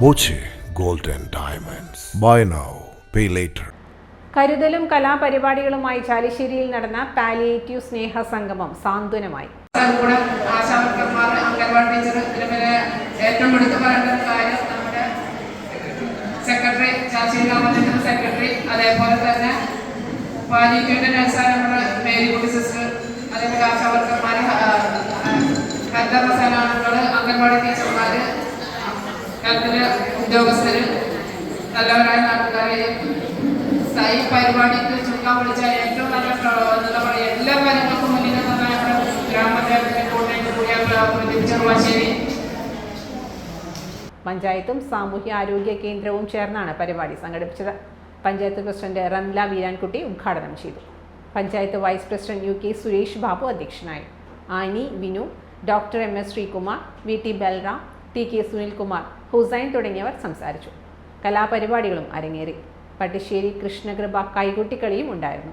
Boche gold and diamonds. Buy now pay later കരുതലും കലാപരിപാടികളുമായി ചാലിശ്ശേരിയിൽ നടന്ന പാലിയേറ്റീവ് സ്നേഹ സംഗമം സാന്ത്വനമായി. കൂടെ ആശാവർക്കന്മാർ അംഗൻവാടി ടീച്ചർ ഇതിന് പിന്നെ ഏറ്റവും എടുത്തു പറയേണ്ട കാര്യം നമ്മുടെ സെക്രട്ടറി ചാച്ചി ഗ്രാമപഞ്ചായത്ത് സെക്രട്ടറി അതേപോലെ തന്നെ പാലിയേറ്റീവിന്റെ നഴ്സായ നമ്മുടെ മേരിക്കുട്ടി സിസ്റ്റർ അതേപോലെ ആശാവർക്കന്മാർ ഹരിത സേനാംഗങ്ങൾ അംഗൻവാടി ടീച്ചർമാർ ഹെൽത്തിലെ ഉദ്യോഗസ്ഥര് നല്ലവരായ നാട്ടുകാരെ ഈ പരിപാടിക്ക് ചുരുക്കാൻ വിളിച്ച ഏറ്റവും നല്ല എന്താ പറയുക എല്ലാ കാര്യങ്ങൾക്കും മുന്നിൽ നിന്ന നമ്മുടെ ഗ്രാമപഞ്ചായത്തിലെ കോട്ടയം കൂടിയ ചെറുവാശ്ശേരി പഞ്ചായത്തും സാമൂഹ്യ ആരോഗ്യ കേന്ദ്രവും ചേർന്നാണ് പരിപാടി സംഘടിപ്പിച്ചത്. പഞ്ചായത്ത് പ്രസിഡന്റ് റംല വീരാൻകുട്ടി ഉദ്ഘാടനം ചെയ്തു. Panchayat vice president U K Suresh Babu അധ്യക്ഷനായി. Annie Vinu doctor M S Sreekumar V T Balram T K Sunilkumar Hussain തുടങ്ങിയവർ സംസാരിച്ചു. കലാപരിപാടികളും അരങ്ങേറി. പട്ടിശ്ശേരി കൃഷ്ണകൃപ കൈകൊട്ടിക്കളിയും ഉണ്ടായിരുന്നു.